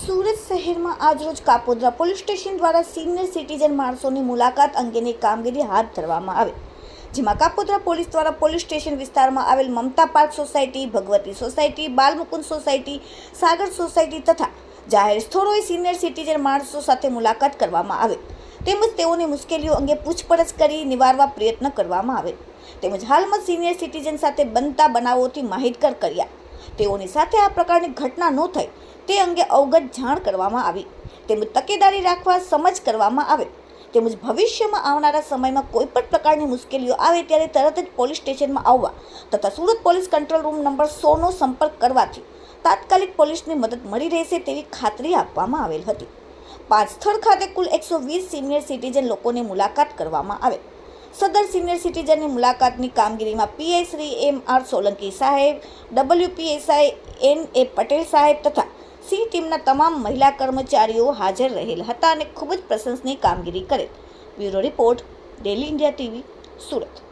સુરત શહેરમાં આજરોજ Kapodra police station દ્વારા સિનિયર સિટીઝન માણસોની મુલાકાત અંગેની કામગીરી હાથ ધરવામાં આવે, જેમાં કાપોદ્રા પોલીસ દ્વારા પોલીસ સ્ટેશન વિસ્તારમાં આવેલ Mamta park society, Bhagwati society, Balmukund society, Sagar society તથા જાહેર સ્થળોએ સિનિયર સિટીઝન માણસો સાથે મુલાકાત કરવામાં આવે. તેમજ તેઓની મુશ્કેલીઓ અંગે પૂછપરછ કરી નિવારવા પ્રયત્ન કરવામાં આવે. તેમજ હાલમાં સિનિયર સિટીઝન સાથે બનતા બનાવોથી માહિતગાર કર્યા. તેઓની સાથે આ પ્રકારની ઘટના ન થાય તે અંગે અવગત જાણ કરવામાં આવી. તેમજ તકેદારી રાખવા સમજ કરવામાં આવે. તેમજ ભવિષ્યમાં આવનારા સમયમાં કોઈ પણ પ્રકારની મુશ્કેલીઓ આવે ત્યારે તરત જ પોલીસ સ્ટેશનમાં આવવા તથા Surat police control room number સોનો સંપર્ક કરવાથી તાત્કાલિક પોલીસની મદદ મળી રહેશે તેવી ખાતરી આપવામાં આવેલ હતી. પાંચ સ્થળ ખાતે કુલ એકસો વીસ સિનિયર સિટીઝન લોકોની મુલાકાત કરવામાં આવે. સદર સિનિયર સિટીઝનની મુલાકાતની કામગીરીમાં PI Shri M R Solanki સાહેબ, ડબલ્યુપીએસઆઈ એન એ પટેલ સાહેબ તથા સી ટીમના તમામ મહિલા કર્મચારીઓ હાજર રહેલ હતા અને ખૂબ જ પ્રશંસનીય કામગીરી કરેલ. Bureau report, daily India TV, Surat.